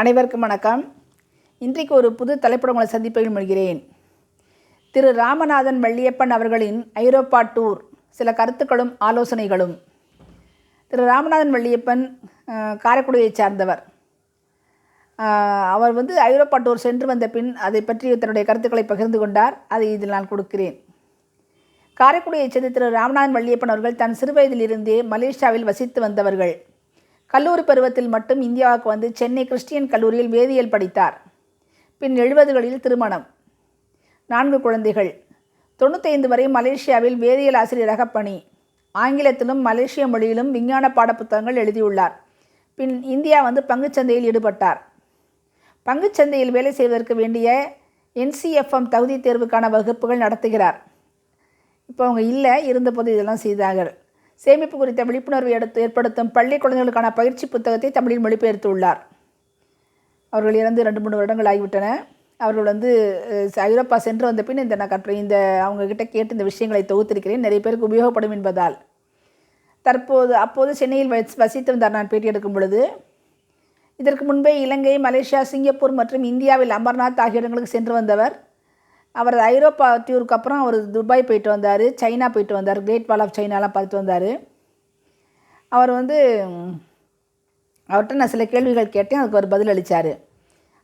அனைவருக்கும் வணக்கம். இன்றைக்கு ஒரு புது தலைப்பட உங்களை சந்திப்பதில் மொழிகிறேன் திரு ராமநாதன் வள்ளியப்பன் அவர்களின் ஐரோப்பா டூர் சில கருத்துக்களும் ஆலோசனைகளும். திரு ராமநாதன் வள்ளியப்பன் காரைக்குடியை காரைக்குடியைச் சார்ந்தவர். அவர் வந்து ஐரோப்பா டூர் சென்று வந்த பின் அதை பற்றி தன்னுடைய கருத்துக்களை பகிர்ந்து கொண்டார். அதை இதில் நான் கொடுக்கிறேன். காரைக்குடியைச் சேர்ந்த திரு ராமநாதன் வள்ளியப்பன் அவர்கள் தன் சிறுவயதிலிருந்தே மலேசியாவில் வசித்து வந்தவர்கள். கல்லூரி பருவத்தில் மட்டும் இந்தியாவுக்கு வந்து சென்னை கிறிஸ்டியன் கல்லூரியில் வேதியியல் படித்தார். பின் எழுபதுகளில் திருமணம். நான்கு குழந்தைகள். தொண்ணூத்தைந்து வரை மலேசியாவில் வேதியியல் ஆசிரியராக பணி. ஆங்கிலத்திலும் மலேசிய மொழியிலும் விஞ்ஞான பாடப்புத்தகங்கள் எழுதியுள்ளார். பின் இந்தியா வந்து பங்குச்சந்தையில் ஈடுபட்டார். பங்குச்சந்தையில் வேலை செய்வதற்கு வேண்டிய என்சிஎஃப்எம் தகுதி தேர்வுக்கான வகுப்புகள் நடத்துகிறார். இப்போ அவங்க இல்லை இருந்தபோது இதெல்லாம் செய்தார்கள். சேமிப்பு குறித்த விழிப்புணர்வு எடுத்து ஏற்படுத்தும் பள்ளி குழந்தைகளுக்கான பயிற்சி புத்தகத்தை தமிழில் மொழிபெயர்த்துள்ளார். அவர்கள் இறந்து ரெண்டு மூணு வருடங்கள் ஆகிவிட்டன. அவர்கள் வந்து ஐரோப்பா சென்று வந்த பின் இந்த நான் கற்று இந்த அவங்கக்கிட்ட கேட்டு இந்த விஷயங்களை தொகுத்திருக்கிறேன். நிறைய பேருக்கு உபயோகப்படும் என்பதால். தற்போது அப்போது சென்னையில் வசித்து வந்தார் நான் பேட்டி எடுக்கும் பொழுது. இதற்கு முன்பே இலங்கை மலேசியா சிங்கப்பூர் மற்றும் இந்தியாவில் அமர்நாத் ஆகிய இடங்களுக்கு சென்று வந்தவர். அவர் ஐரோப்பா டூருக்கு அப்புறம் அவர் துபாய் போயிட்டு வந்தார் சைனா போயிட்டு வந்தார் கிரேட் வால் ஆஃப் சைனாலாம் பார்த்துட்டு வந்தார். அவர் வந்து அவர்கிட்ட நான் சில கேள்விகள் கேட்டேன் அதுக்கு அவர் பதில் அளித்தார்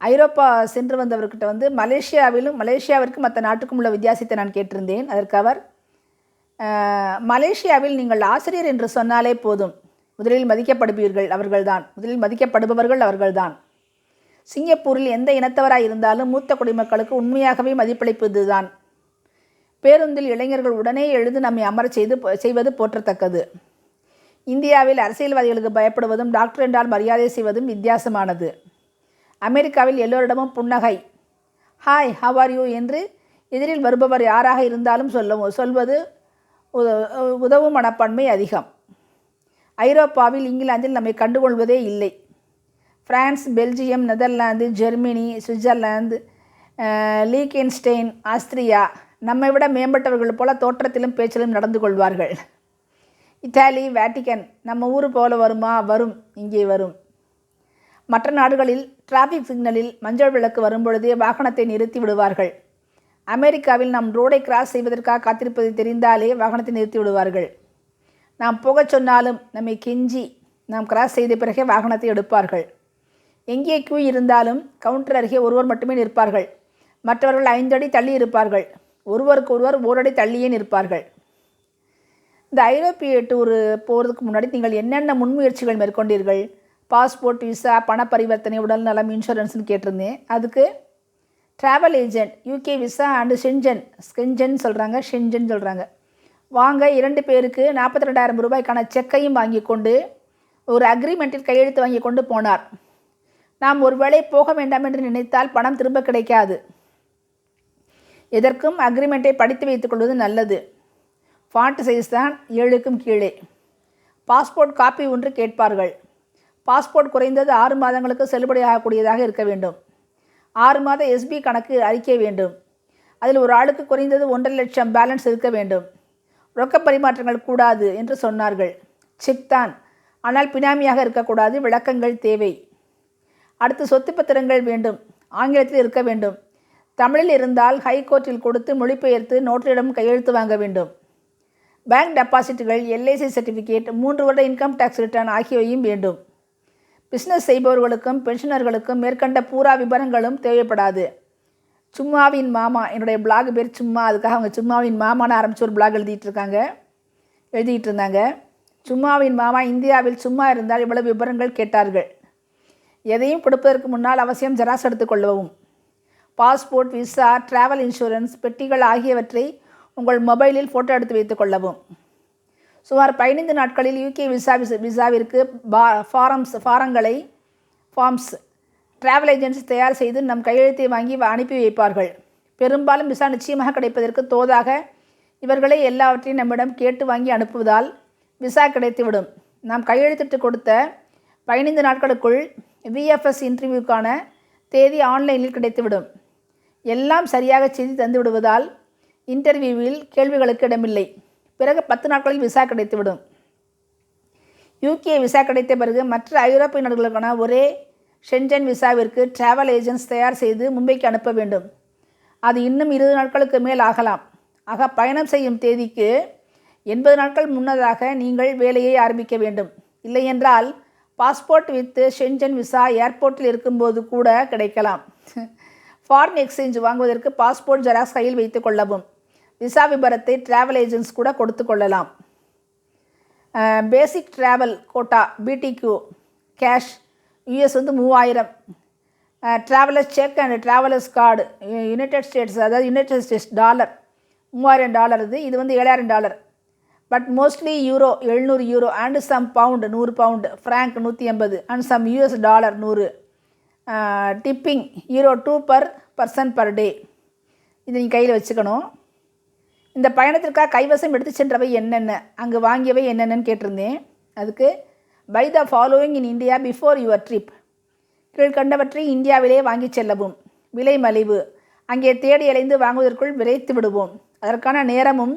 ஐரோப்பா சென்று வந்தவர்கிட்ட வந்து மலேசியாவிலும் மலேசியாவிற்கும் மற்ற நாட்டுக்கும் உள்ள வித்தியாசத்தை நான் கேட்டிருந்தேன். அதற்கு அவர் மலேசியாவில் நீங்கள் ஆசிரியர் என்று சொன்னாலே போதும். முதலில் மதிக்கப்படுவீர்கள் அவர்கள்தான். முதலில் மதிக்கப்படுபவர்கள் அவர்கள்தான். சிங்கப்பூரில் எந்த இனத்தவராய் இருந்தாலும் மூத்த குடிமக்களுக்கு உண்மையாகவே மதிப்பளிப்பதுதான் பேருந்தில் இளைஞர்கள் உடனே எழுந்து நம்மை அமரச் செய்து செய்வது போற்றத்தக்கது. இந்தியாவில் அரசியல்வாதிகளுக்கு பயப்படுவதும் டாக்டர் என்றால் மரியாதை செய்வதும் வித்தியாசமானது. அமெரிக்காவில் எல்லோரிடமும் புன்னகை. ஹாய் ஹவ் ஆர் யூ என்று எதிரில் வருபவர் யாராக இருந்தாலும் சொல்ல சொல்வது உத- உதவும் மனப்பான்மை அதிகம். ஐரோப்பாவில் இங்கிலாந்தில் நம்மை கண்டுகொள்வதே இல்லை. France Belgium Netherlands Germany Switzerland Liechtenstein Liechtenstein Austria நம்மை விட மேம்பட்டவர்கள் போல தோற்றத்திலும் பேச்சிலும் நடந்து கொள்வார்கள். இத்தாலி வேட்டிக்கன் நம்ம ஊர் போல வருமா? வரும். இங்கே வரும். மற்ற நாடுகளில் டிராஃபிக் சிக்னலில் மஞ்சள் விளக்கு வரும்பொழுதே வாகனத்தை நிறுத்தி விடுவார்கள். அமெரிக்காவில் நாம் ரோடை கிராஸ் செய்வதற்காக காத்திருப்பது தெரிந்தாலே வாகனத்தை நிறுத்தி விடுவார்கள். நாம் போகச் சொன்னாலும் நம்மை கெஞ்சி நாம் கிராஸ் செய்த பிறகே வாகனத்தை எடுப்பார்கள். எங்கே கியூ இருந்தாலும் கவுண்டர் அருகே ஒருவர் மட்டுமே நிற்பார்கள். மற்றவர்கள் ஐந்தடி தள்ளி இருப்பார்கள். ஒருவருக்கு ஒருவர் ஓரடி தள்ளியே நிற்பார்கள். இந்த ஐரோப்பிய டூர் போகிறதுக்கு முன்னாடி நீங்கள் என்னென்ன முன்முயற்சிகள் மேற்கொண்டீர்கள்? பாஸ்போர்ட் விசா பண பரிவர்த்தனை உடல் நலம் இன்சூரன்ஸ்னு கேட்டிருந்தேன். அதுக்கு travel agent UK visa and Schengen Schengen சொல்கிறாங்க ஷென்ஜன் சொல்கிறாங்க வாங்க இரண்டு பேருக்கு நாற்பத்தி ரெண்டாயிரம் ரூபாய்க்கான செக்கையும் வாங்கி கொண்டு ஒரு அக்ரிமெண்ட்டில் கையெழுத்து வாங்கி கொண்டு போனார். நாம் ஒருவேளை போக வேண்டாம் என்று நினைத்தால் பணம் திரும்ப கிடைக்காது. எதற்கும் அக்ரிமெண்ட்டை படித்து வைத்துக் கொள்வது நல்லது. ஃபாண்ட் சைஸ் தான் ஏழுக்கும் கீழே. பாஸ்போர்ட் காப்பி ஒன்று கேட்பார்கள். பாஸ்போர்ட் குறைந்தது ஆறு மாதங்களுக்கு செல்லுபடியாகக்கூடியதாக இருக்க வேண்டும். ஆறு மாத எஸ்பி கணக்கு அறிக்கை வேண்டும். அதில் ஒரு ஆளுக்கு குறைந்தது ஒன்றரை லட்சம் பேலன்ஸ் இருக்க வேண்டும். ரொக்க பரிமாற்றங்கள் கூடாது என்று சொன்னார்கள். செக் தான். ஆனால் பினாமியாக இருக்கக்கூடாது விளக்கங்கள் தேவை. அடுத்து சொத்து பத்திரங்கள் வேண்டும். ஆங்கிலத்தில் இருக்க வேண்டும். தமிழில் இருந்தால் ஹைகோர்ட்டில் கொடுத்து மொழிபெயர்த்து நோட்டரிடம் கையெழுத்து வாங்க வேண்டும். பேங்க் டெபாசிட்டுகள் எல்ஐசி சர்டிஃபிகேட் மூன்று வருட இன்கம் டேக்ஸ் ரிட்டர்ன் ஆகியவையும் வேண்டும். பிஸ்னஸ் செய்பவர்களுக்கும் பென்ஷனர்களுக்கும் மேற்கண்ட பூரா விவரங்களும் தேவைப்படாது. சும்மாவின் மாமா என்னுடைய பிளாக் பேர் சும்மா அதுக்காக அவங்க சும்மாவின் மாமான்னு ஆரம்பித்து ஒரு பிளாக் எழுதிட்டு இருக்காங்க எழுதிட்டு இருந்தாங்க சும்மாவின் மாமா இந்தியாவில் சும்மா இருந்தால் இவ்வளவு விவரங்கள் கேட்டார்கள். எதையும் கொடுப்பதற்கு முன்னால் அவசியம் ஜெராக்ஸ் எடுத்துக்கொள்ளவும். பாஸ்போர்ட் விசா டிராவல் இன்சூரன்ஸ் பெட்டிகள் ஆகியவற்றை உங்கள் மொபைலில் ஃபோட்டோ எடுத்து வைத்துக் கொள்ளவும். சுமார் பதினைந்து நாட்களில் யூகே விசா விசாவிற்கு பா ஃபாரம்ஸ் ஃபாரங்களை ஃபார்ம்ஸ் டிராவல் ஏஜென்சி தயார் செய்து நம் கையெழுத்தை வாங்கி அனுப்பி வைப்பார்கள். பெரும்பாலும் விசா நிச்சயமாக கிடைப்பதற்கு தோதாக இவர்களே எல்லாவற்றையும் நம்மிடம் கேட்டு வாங்கி அனுப்புவதால் விசா கிடைத்துவிடும். நாம் கையெழுத்திட்டு கொடுத்த பதினைந்து நாட்களுக்குள் விஎஃப்எஸ் இன்டர்வியூக்கான தேதி ஆன்லைனில் கிடைத்துவிடும். எல்லாம் சரியாக செய்து தந்து விடுவதால் இன்டர்வியூவில் கேள்விகளுக்கு இடமில்லை. பிறகு பத்து நாட்களில் விசா கிடைத்துவிடும். யூகே விசா கிடைத்த பிறகு மற்ற ஐரோப்பிய நாடுகளுக்கான ஒரே ஷென்ஜன் விசாவிற்கு டிராவல் ஏஜென்ட்ஸ் தயார் செய்து மும்பைக்கு அனுப்ப வேண்டும். அது இன்னும் இருபது நாட்களுக்கு மேல் ஆகலாம். ஆக பயணம் செய்யும் தேதிக்கு எண்பது நாட்கள் முன்னதாக நீங்கள் வேலையை ஆரம்பிக்க வேண்டும். இல்லையென்றால் பாஸ்போர்ட் வித்து ஷென்ஜன் விசா ஏர்போர்ட்டில் இருக்கும்போது கூட கிடைக்கலாம். ஃபாரின் எக்ஸ்சேஞ்ச் வாங்குவதற்கு பாஸ்போர்ட் ஜெராக்ஸ் கையில் வைத்து கொள்ளவும். விசா விபரத்தை டிராவல் ஏஜென்ட்ஸ் கூட கொடுத்து கொள்ளலாம். Basic travel quota BTQ cash US வந்து மூவாயிரம். Travellers cheque and travellers card United States அதாவது யுனைடெட் ஸ்டேட்ஸ் டாலர் மூவாயிரம் டாலர் இது. இது வந்து ஏழாயிரம் டாலர் பட் மோஸ்ட்லி யூரோ எழுநூறு யூரோ அண்ட் சம் பவுண்டு நூறு பவுண்டு ஃப்ராங்க் நூற்றி எண்பது அண்ட் சம் யூஎஸ் டாலர் நூறு. Tipping euro two per per person டே இதை நீங்கள் கையில் வச்சுக்கணும். இந்த பயணத்திற்காக கைவசம் எடுத்து சென்றவை என்னென்ன? அங்கு வாங்கியவை என்னென்னு கேட்டிருந்தேன். அதுக்கு buy the following in India before your trip கீழ்கண்டவற்றை இந்தியாவிலே வாங்கி செல்லவும். விலை மலிவு. அங்கே தேடி அலைந்து வாங்குவதற்குள் விரைத்து விடுவோம். அதற்கான நேரமும்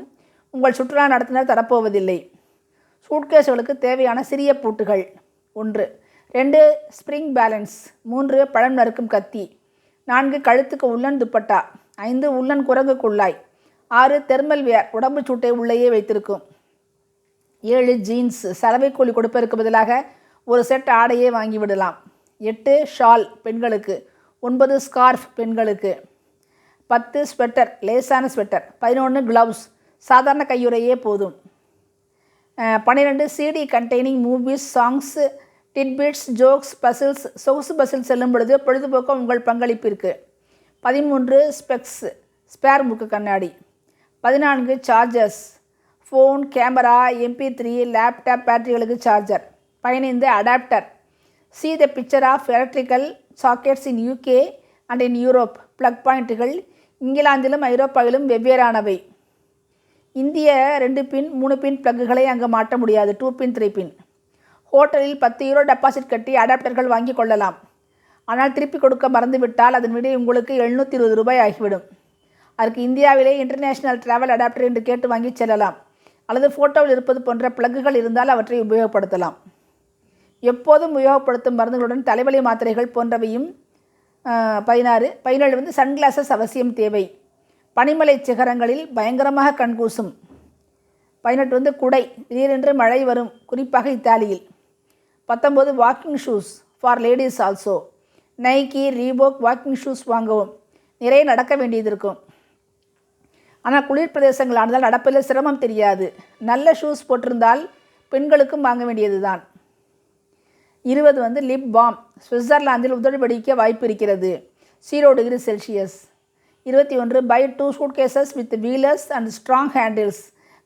உங்கள் சுற்றுலா நடத்தினர் தரப்போவதில்லை. சூட்கேஸ்களுக்கு தேவையான சிறிய பூட்டுகள். ஒன்று. ரெண்டு ஸ்ப்ரிங் பேலன்ஸ். மூன்று பழம் நறுக்கும் கத்தி. நான்கு கழுத்துக்கு உள்ளன் துப்பட்டா. ஐந்து உள்ளன் குரங்கு குள்ளாய். ஆறு தெர்மல் வியர் உடம்பு சூட்டை உள்ளேயே வைத்திருக்கும். ஏழு ஜீன்ஸ். சலவை கூலி கொடுப்பதற்கு பதிலாக ஒரு செட் ஆடையே வாங்கி விடலாம். எட்டு ஷால் பெண்களுக்கு. ஒன்பது ஸ்கார்ஃப் பெண்களுக்கு. பத்து ஸ்வெட்டர். லேசான ஸ்வெட்டர். பதினொன்று க்ளவுஸ். சாதாரண கையுறையே போதும். பன்னிரெண்டு CD containing movies songs titbits jokes puzzles சொகுசு பஸ்ஸில் செல்லும் பொழுது பொழுதுபோக்க உங்கள் பங்களிப்பிற்கு. பதிமூன்று ஸ்பெக்ஸ் ஸ்பேர் புக்கு கண்ணாடி. பதினான்கு chargers phone camera MP three laptop பேட்டரிகளுக்கு charger பதினைந்து adapter see the picture of electrical sockets in UK and in Europe plug பாயிண்ட்டுகள் இங்கிலாந்திலும் ஐரோப்பாவிலும் வெவ்வேறானவை. இந்திய ரெண்டு பின் மூணு பின் ப்ளக்குகளை அங்கே மாட்ட முடியாது. Two pin three pin. ஹோட்டலில் பத்து யூரோ டெபாசிட் கட்டி அடாப்டர்கள் வாங்கி கொள்ளலாம். ஆனால் திருப்பி கொடுக்க மறந்துவிட்டால் அதன் விட உங்களுக்கு எழுநூற்றி இருபது ரூபாய் ஆகிவிடும். அதற்கு இந்தியாவிலே இன்டர்நேஷ்னல் ட்ராவல் அடாப்டர் என்று கேட்டு வாங்கி செல்லலாம். அல்லது ஃபோட்டோவில் இருப்பது போன்ற ப்ளக்குகள் இருந்தால் அவற்றை உபயோகப்படுத்தலாம். எப்போதும் உபயோகப்படுத்தும் மருந்துகளுடன் தலைவலி மாத்திரைகள் போன்றவையும் பதினாறு பதினேழு வந்து சன்கிளாசஸ் அவசியம் தேவை. பனிமலை சிகரங்களில் பயங்கரமாக கண்கூசும் பதினெட்டு வந்து குடை. திடீரென்று மழை வரும். குறிப்பாக இத்தாலியில். பத்தொம்போது walking shoes for ladies also Nike Reebok walking shoes வாங்கவும். நிறைய நடக்க வேண்டியது இருக்கும். ஆனால் குளிர் பிரதேசங்கள் ஆனதால் நடப்பதில் சிரமம் தெரியாது. நல்ல ஷூஸ் போட்டிருந்தால் பெண்களுக்கும் வாங்க வேண்டியது தான் இருபது வந்து லிப் பாம் சுவிட்சர்லாந்தில் உதடுபடிக்க வாய்ப்பு இருக்கிறது. ஜீரோ டிகிரி செல்சியஸ் இருபத்தி ஒன்று buy two suit cases with wheelers and strong handles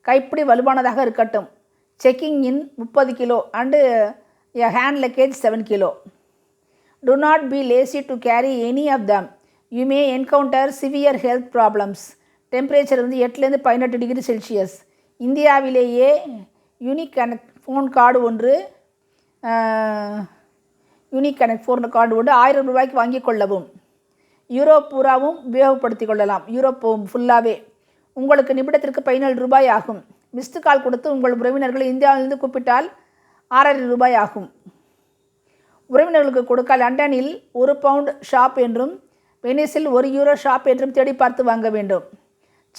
கைப்பிடி வலுவானதாக இருக்கட்டும். செக்கிங் இன் முப்பது kilo and hand luggage seven kilo. Do not be lazy to carry any of them you may encounter severe health problems temperature வந்து எட்டுலேருந்து பதினெட்டு degree Celsius இந்தியாவிலேயே unique connect phone card ஒன்று unique connect phone card ஒன்று ஆயிரம் ரூபாய்க்கு வாங்கிக் கொள்ளவும். யூரோப் பூராவும் உபயோகப்படுத்தி கொள்ளலாம். யூரோப் ஃபுல்லாகவே உங்களுக்கு நிமிடத்திற்கு பதினேழு ரூபாய் ஆகும். மிஸ்டு கால் கொடுத்து உங்கள் உறவினர்களை இந்தியாவிலிருந்து கூப்பிட்டால் ஆறரை ரூபாய் ஆகும். உறவினர்களுக்கு கொடுக்க லண்டனில் ஒரு பவுண்ட் ஷாப் என்றும் வெனிஸில் ஒரு யூரோ ஷாப் என்றும் தேடி பார்த்து வாங்க வேண்டும்.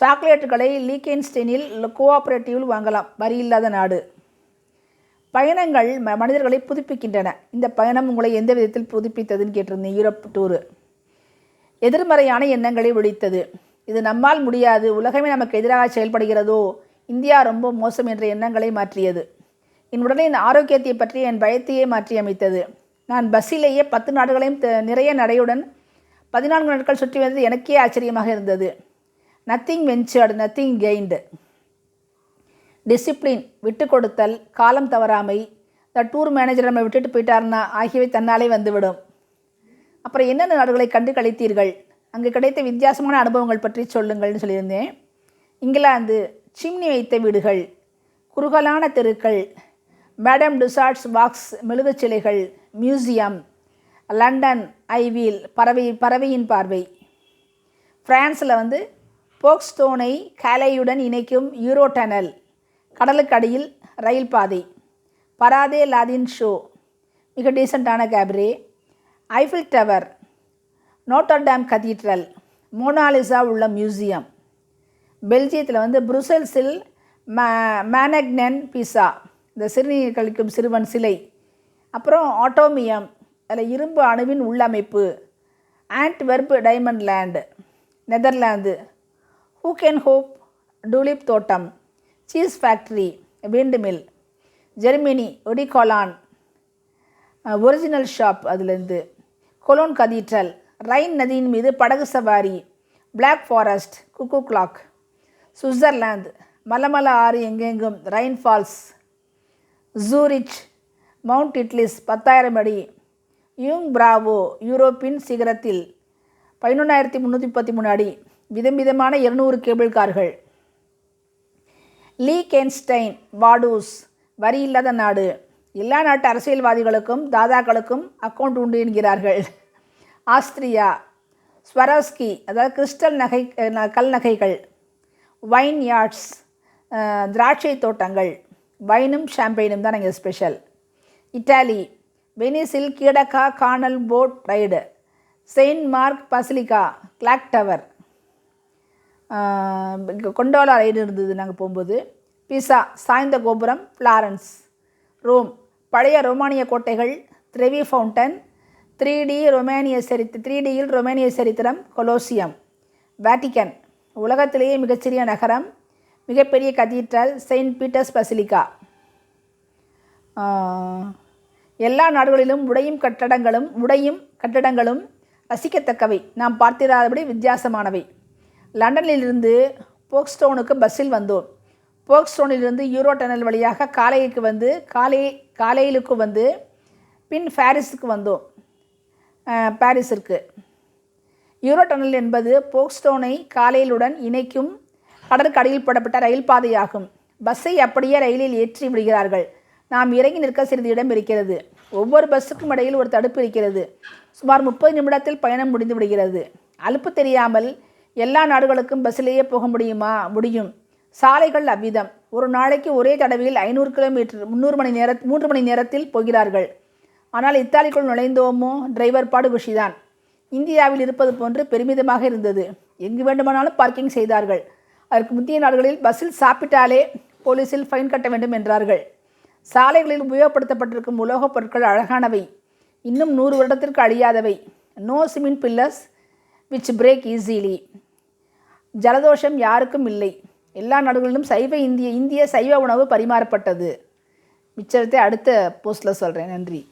சாக்லேட்டுகளை லீக்கென்ஸ்டெயினில் கோஆப்ரேட்டிவில் வாங்கலாம். வரி இல்லாத நாடு. பயணங்கள் ம மனிதர்களை புதுப்பிக்கின்றன. இந்த பயணம் உங்களை எந்த விதத்தில் புதுப்பித்ததுன்னு கேட்டிருந்தேன். யூரோப் டூரு எதிர்மறையான எண்ணங்களை ஒழித்தது. இது நம்மால் முடியாது. உலகமே நமக்கு எதிராக செயல்படுகிறதோ? இந்தியா ரொம்ப மோசம் என்ற எண்ணங்களை மாற்றியது. என் உடலின் ஆரோக்கியத்தை பற்றி என் பயத்தையே மாற்றி அமைத்தது. நான் பஸ்ஸிலேயே பத்து நாடுகளையும் நிறைய நடையுடன் பதினான்கு நாட்கள் சுற்றி வந்தது எனக்கே ஆச்சரியமாக இருந்தது. Nothing ventured nothing gained discipline விட்டு கொடுத்தல் காலம் தவறாமை. த டூர் மேனேஜர் நம்ம விட்டுட்டு போயிட்டாருன்னா ஆகியவை தன்னாலே வந்துவிடும். அப்புறம் என்னென்ன நாடுகளை கண்டு கழித்தீர்கள் அங்கு கிடைத்த வித்தியாசமான அனுபவங்கள் பற்றி சொல்லுங்கள்னு சொல்லியிருந்தேன். இங்கிலாந்து சிம்னி வைத்த வீடுகள் குறுகலான தெருக்கள் மேடம் டுசார்ட்ஸ் பாக்ஸ் மெழுகுச் சிலைகள் மியூசியம் லண்டன் ஐவீல் பறவை பறவையின் பார்வை. ஃப்ரான்ஸில் வந்து போக்ஸ்டோனை கேலையுடன் இணைக்கும் யூரோ டனல் கடலுக்கு அடியில் ரயில் பாதை பராதே லாதின் ஷோ மிக டீசெண்டான cabaret Eiffel tower Notre Dame cathedral Mona Lisa உள்ள மியூசியம் பெல்ஜியத்தில் வந்து புருசல்ஸில் மே மேனக்னன் பீஸா இந்த சிறுநீர் கழிக்கும் சிறுவன் சிலை அப்புறம் ஆட்டோமியம் அதில் இரும்பு அணுவின் உள்ளமைப்பு Antwerp diamond land Netherlands Keukenhof tulip தோட்டம் cheese factory wind mill Germany eau de cologne original shop அதுலேருந்து கொலோன் கதீட்ரல் ரைன் நதியின் மீது படகு சவாரி black forest cuckoo clock. Switzerland மலமல ஆறு எங்கெங்கும் Rhine falls. Zurich mount Titlis பத்தாயிரம் அடி. யூங் பிராவோ யூரோப்பின் சிகரத்தில் பதினொன்றாயிரத்தி முந்நூற்றி முப்பத்தி மூணு அடி. விதம் விதமான இருநூறு கேபிள் கார்கள். லீ கென்ஸ்டைன் வாடூஸ் வரி இல்லாத நாடு. எல்லா நாட்டு அரசியல்வாதிகளுக்கும் தாதாக்களுக்கும் அக்கௌண்ட் உண்டு என்கிறார்கள். ஆஸ்திரியா ஸ்வரோஸ்கி அதாவது கிறிஸ்டல் நகை கல் நகைகள் வைன் யார்ட்ஸ் திராட்சை தோட்டங்கள் வைனும் ஷாம்பெயினும் தான் இங்கே special Italy வெனிஸில் Giudecca canal boat ride Saint Mark basilica clock tower. Gondola ride இருந்தது நாங்கள் போகும்போது. பிசா சாய்ந்த கோபுரம் ஃப்ளாரன்ஸ். ரோம் பழைய ரோமானிய கோட்டைகள் த்ரெவி ஃபவுண்டன் த்ரீ டி ரொமேனிய சரித் த்ரீ டியில் ரொமேனிய சரித்திரம் கொலோசியம். வேட்டிக்கன் உலகத்திலேயே மிகச்சிறிய நகரம் மிகப்பெரிய கதீட்ரல் செயின்ட் பீட்டர்ஸ் பசிலிக்கா. எல்லா நாடுகளிலும் உடையும் கட்டடங்களும் உடையும் கட்டடங்களும் ரசிக்கத்தக்கவை. நாம் பார்த்திராதபடி வித்தியாசமானவை. லண்டனிலிருந்து போக்ஸ்டோனுக்கு பஸ்ஸில் வந்தோம். போக்ஸ்டோனிலிருந்து யூரோ டனல் வழியாக காலைக்கு வந்து காலை காலையிலுக்கு வந்து பின் பாரிஸுக்கு வந்தோம். பாரிஸிற்கு யூரோ டனல் என்பது போக்ஸ்டோனை காலையிலுடன் இணைக்கும் கடற்கடையில் போடப்பட்ட ரயில் பாதையாகும். பஸ்ஸை அப்படியே ரயிலில் ஏற்றி விடுகிறார்கள். நாம் இறங்கி நிற்க சிறிது இடம் இருக்கிறது. ஒவ்வொரு பஸ்ஸுக்கும் இடையில் ஒரு தடுப்பு இருக்கிறது. சுமார் முப்பது நிமிடத்தில் பயணம் முடிந்து விடுகிறது. அலுப்பு தெரியாமல் எல்லா நாடுகளுக்கும் பஸ்ஸிலேயே போக முடியுமா? முடியும். சாலைகள் அவ்விதம் ஒரு நாளைக்கு ஒரே தடவையில் ஐநூறு கிலோமீட்டர் முந்நூறு மணி நேர மூன்று மணி நேரத்தில் போகிறார்கள். ஆனால் இத்தாலிக்குள் நுழைந்தோமோ? டிரைவர் பாடு குஷிதான். இந்தியாவில் இருப்பது போன்று பெருமிதமாக இருந்தது. எங்கு வேண்டுமானாலும் பார்க்கிங் செய்தார்கள். அதற்கு முந்தைய நாடுகளில் பஸ்ஸில் சாப்பிட்டாலே போலீஸில் ஃபைன் கட்ட வேண்டும் என்றார்கள். சாலைகளில் உபயோகப்படுத்தப்பட்டிருக்கும் உலோகப் பொருட்கள் அழகானவை. இன்னும் நூறு வருடத்திற்கு அழியாதவை. No cement pillars which break easily ஜலதோஷம் யாருக்கும் இல்லை. எல்லா நாடுகளிலும் சைவ இந்திய இந்திய சைவ உணவு பரிமாறப்பட்டது. மிச்சத்தை அடுத்த போஸ்ட்டில் சொல்கிறேன் நன்றி.